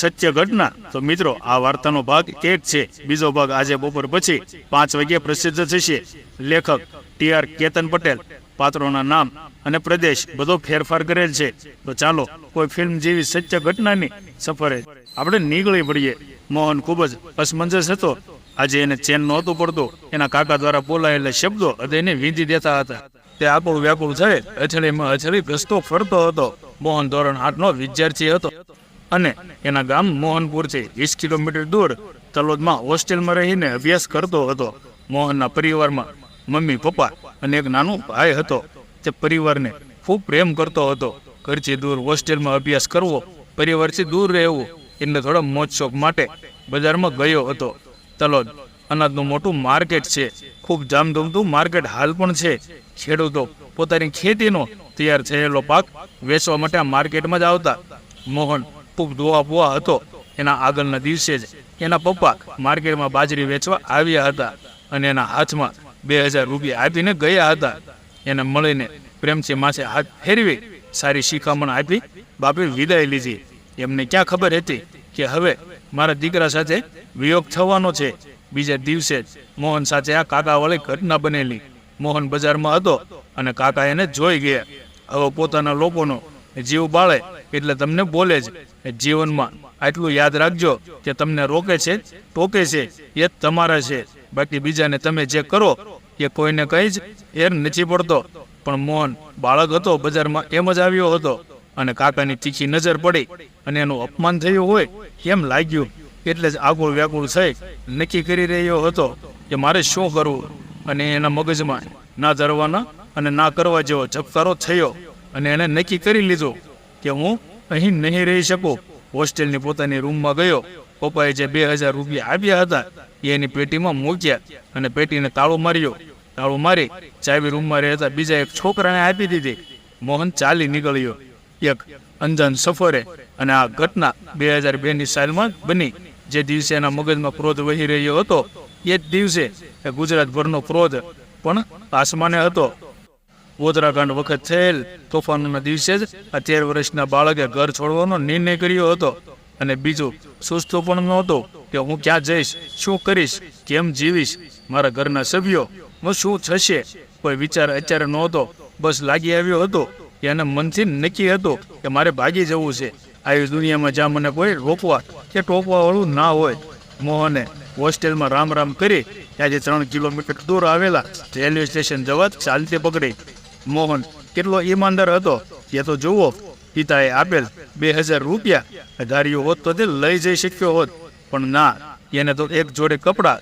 સત્ય ઘટના. તો મિત્રો, આ વાર્તાનો ભાગ એક છે. બીજો ભાગ આજે બપોર પછી પાંચ વાગ્યે પ્રસિદ્ધ થશે. લેખક ટી આર કેતન પટેલ. પાત્રોના નામ અને પ્રદેશ બધો ફેરફાર કરેલ છે. તો ચાલો, કોઈ ફિલ્મ જેવી સત્ય ઘટનાની સફરે આપણે નીકળી પડીએ. મોહન ખૂબ જ અસમંજસ હતો. આજે એને ચેન નહોતું પડતું. એના કાકા દ્વારા બોલાયેલા શબ્દો એને વીંધી દેતા હતા. તે આકુળ વ્યાકુળ થઈ અછડીમાં અછડી ઘસતો ફરતો હતો. મોહન ધોરણ આઠ નો વિદ્યાર્થી હતો. અને એના ગામ મોહનપુરથી વીસ કિલોમીટર દૂર તલોદમાં હોસ્ટેલમાં રહીને અભ્યાસ કરતો હતો. મોહનના પરિવારમાં મમ્મી, પપ્પા અને એક નાનો ભાઈ હતો. તે પરિવારને ખૂબ પ્રેમ કરતો હતો. ઘરથી દૂર હોસ્ટેલમાં અભ્યાસ કરવો, પરિવારથી દૂર રહેવું એટલે થોડા મોજ શોખ માટે બજારમાં ગયો હતો. તલોદ અનાજનું મોટું માર્કેટ છે. ખૂબ જામધૂમતું માર્કેટ હાલ પણ છે. ખેડૂતો પોતાની ખેતીનો તૈયાર થયેલો પાક વેચવા માટે આ માર્કેટમાં જ આવતા. મોહન ખૂબ દુઆ પુઆ હતો. એના આગળના દિવસે જ એના પપ્પા માર્કેટમાં બાજરી વેચવા આવ્યા હતા અને એના હાથમાં બે હજાર રૂપિયા આપીને ગયા હતા. એને મળીને પ્રેમથી માથે હાથ ફેરવી સારી શિખામણ આપી, બાપે, વિદાય લીધી. એમને ક્યાં ખબર હતી કે હવે મારા દીકરા સાથે વિયોગ થવાનો છે. બીજા દિવસે જ મોહન સાથે આ કાકાવાળી ઘટના બનેલી. મોહન બજારમાં હતો અને કાકા એને જોઈ ગયા. હવે પોતાના લોકોનો જીવ બાળે એટલે તમને બોલે જ જીવનમાં. આટલું યાદ રાખજો કે તમને રોકે છે, ટોકે છે, એ તમારા છે. બાકી બીજાને તમે જે કરો એ કોઈને કંઈ જ એર નથી પડતો. પણ મોહન બાળક હતો, બજારમાં એમ જ આવ્યો હતો અને કાકાની તીખી નજર પડી અને એનું અપમાન થયું હોય એમ લાગ્યું. એટલે જ આગળ વ્યાકુળ થઈ નક્કી કરી રહ્યો હતો કે મારે શું કરવું અને એના મગજમાં ના ધરવાના અને ના કરવા જેવો ઝબકારો થયો. અને એણે નક્કી કરી લીધું કે હું અહીં નહીં રહી શકું. હોસ્ટેલની પોતાની રૂમમાં ગયો. પપ્પાએ જે બે હજાર રૂપિયા આપ્યા હતા, એ એની પેટીમાં મૂક્યા અને પેટીને તાળો માર્યો. તાળો મારી ચાવી રૂમમાં રહેતા બીજા એક છોકરાને આપી દીધી. મોહન ચાલી નીકળ્યો. એક અંજાન સફરે અને આ ઘટના બે હજાર બેની સાલમાં બની. જે દિવસે એના મગજમાં ક્રોધ વહી રહ્યો હતો, એ જ દિવસે ગુજરાતભરનો ક્રોધ પણ આસમાને હતો. ઉત્તરાખંડ વખત થયેલ તોફાનોના દિવસે જ આ તેર વર્ષના બાળકે ઘર છોડવાનો નિર્ણય કર્યો હતો અને બીજું સુસ્તો પણ નહોતો કે હું ક્યાં જઈશ, શું કરીશ, કેમ જીવીશ, મારા ઘરના સભ્યો હું શું થશે? કોઈ વિચાર અત્યારે નહોતો. બસ લાગી આવ્યો હતો કે એને મનથી નક્કી હતું કે મારે ભાગી જવું છે. આવી દુનિયામાં જ્યાં મને કોઈ રોકવા કે ટોકવા વાળું ના હોય. મોહને હોસ્ટેલમાં રામ રામ કરી ત્યાંથી ત્રણ કિલોમીટર દૂર આવેલા રેલવે સ્ટેશન જવા ચાલતી પકડી. મોહન કેટલો ઈમાનદાર હતો. એ તો જુઓ, પિતાએ આપેલ બે હજાર રૂપિયા. ધાર્યું હોત તો તે લઈ જઈ શક્યો હોત. પણ ના, એને તો એક જોડે કપડાં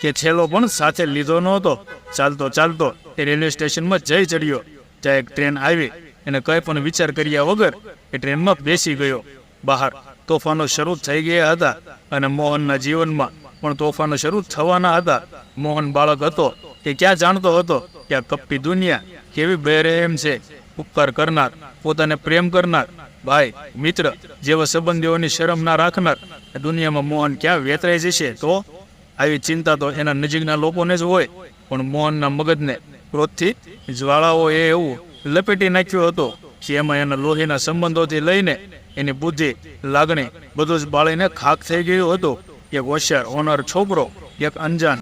કે છેલ્લો પણ સાથે લીધો નહોતો. ચાલતો ચાલતો એ રેલવે સ્ટેશનમાં જઈ ચડ્યો. ત્યાં એક ટ્રેન આવી એને કંઈ પણ વિચાર કર્યા વગર એ ટ્રેનમાં બેસી ગયો. બહાર તોફાનો શરૂ થઈ ગયા હતા અને મોહનના જીવનમાં પણ તોફાનો શરૂ થવાના હતા. મોહન બાળક હતો તે ક્યાં જાણતો હતો? કે આ કપ્પી દુનિયા કેવી બેરહેમ છે? ઉપકાર કરનાર, પોતાને પ્રેમ કરનાર, ભાઈ, મિત્ર જેવા સંબંધીઓની શરમ ના રાખનાર. દુનિયામાં મોહન ક્યાં વેતરાઈ જશે? તો આવી ચિંતા તો એના નજીકના લોકોને જ હોય. પણ મોહનના મગજને ક્રોધથી જ્વાળાઓ એ એવું લપેટી નાખ્યો હતો કે એમાં એના લોહીના સંબંધોથી લઈને એની બુદ્ધિ, લાગણી બધું જ બાળીને ખાક થઈ ગયું હતું. એક હોશિયાર ઓનર છોકરો, એક અંજાન.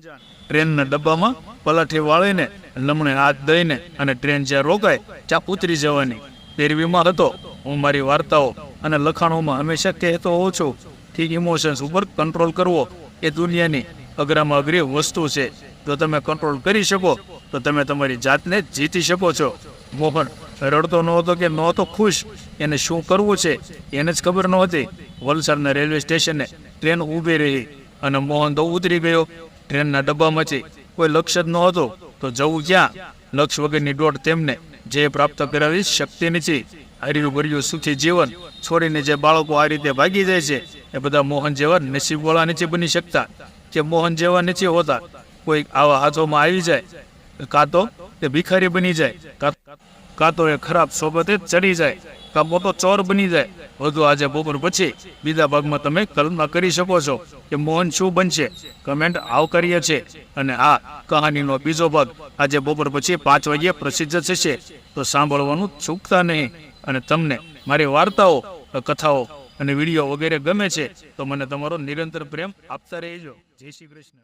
ટ્રેનના ડબ્બામાં પલાઠી વાળીને, લમણે હાથ દઈને અને ટ્રેન જ્યાં રોકાય, ત્યાં ઉતરી જવાની. પેરવીમાં હતો. હું મારી વાર્તાઓ અને લખાણોમાં હંમેશા કહેતો હોઉં છું. ઠીક ઇમોશન્સ ઉપર કંટ્રોલ કરવો એ દુનિયાની અઘરામાં અઘરી વસ્તુ છે. જો તમે કંટ્રોલ કરી શકો, તો તમે તમારી જાતને જીતી શકો છો. મોહન રડતો નહોતો કે નહોતો ખુશ. એને શું કરવું છે? એને જ ખબર નહોતી. વલસાડના રેલવે સ્ટેશને ટ્રેન ઊભી રહી અને મોહન તો ઉતરી ગયો. ટ્રેનના ડબ્બામાંથી કોઈ લક્ષ્ય જ નહોતું. તો જવું ક્યાં? લક્ષ્ય વગરની દોટ તેમને જે પ્રાપ્ત કરાવી શક્તિ નથી. હર્યું ભર્યું સુખી જીવન છોડીને જે બાળકો આ રીતે ભાગી જાય છે, એ બધા મોહન જેવા નસીબવાળા નથી બની શકતા. કે મોહન જેવા નથી હોતા. કોઈ આવા હાથોમાં આવી જાય, કાં તો તે ભિખારી બની જાય કાં- તો એ ખરાબ સોબતે ચડી જાય. કાં મોટો ચોર બની જાય. વધુ આજે બપોર પછી બીજા ભાગમાં તમે કલ્પના કરી શકો છો કે મોહન શું બનશે. કમેન્ટ આવકાર્ય છે અને આ કહાનીનો બીજો ભાગ આજે બપોર પછી પાંચ વાગ્યે પ્રસિદ્ધ થશે. તો સાંભળવાનું ચૂકતા નહીં. અને તમને મારી વાર્તાઓ, કથાઓ અને વીડિયો વગેરે ગમે છે, તો મને તમારો નિરંતર પ્રેમ આપતા રહેજો. જય શ્રી કૃષ્ણ.